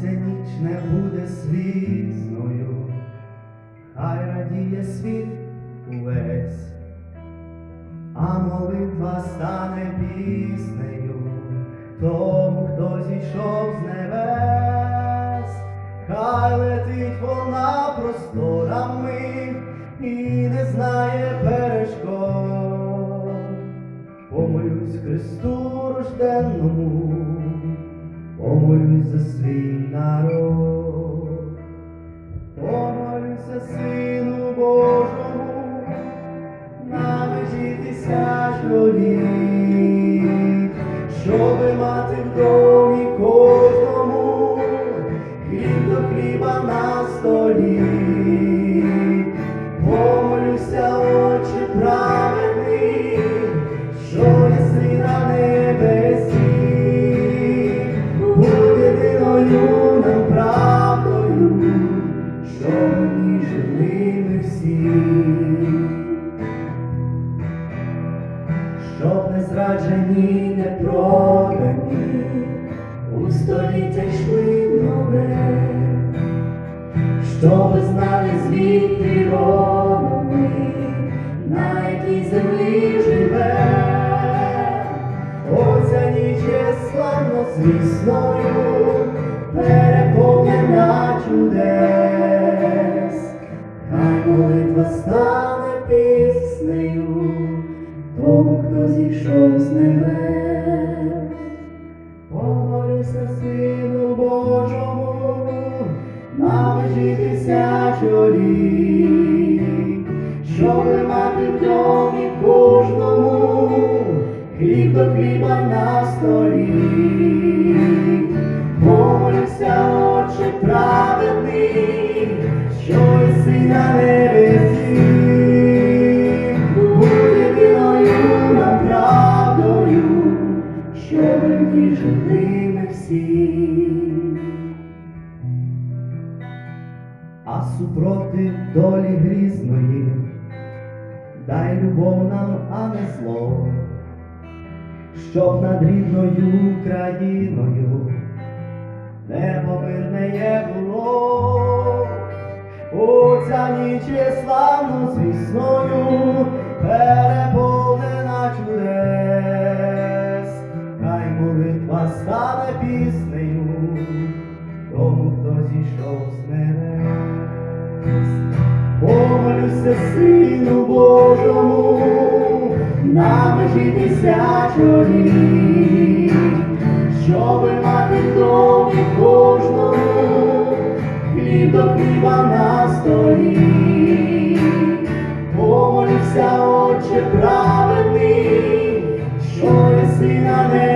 ця ніч не буде слізною, хай радіє світ увесь, а молитва стане піснею тому, хто зійшов з небес, хай летить вона просторами і не знає перешкод. Помолюсь Христу рожденному, щоб не зраджені, не продані, у століття йшли нове. Що ви знали звідки родом на якій землі живе. Оця ніч є славно звісною, переповнена чудес, з небес. Помолюся Сину Божому, на межі тисячоліть, щоби мати в домі кожному, хліб до хліба на столі. Жили ми всі. А супроти долі грізної, дай любов нам, а не зло, щоб над рідною країною небо мирне є було. Оця ніч є славно звісною, Молися, сину Божому, на межі тисячу щоб мати домі кожному, хліб до хліба на столі, помолився, Отче праведний, що єси на небі.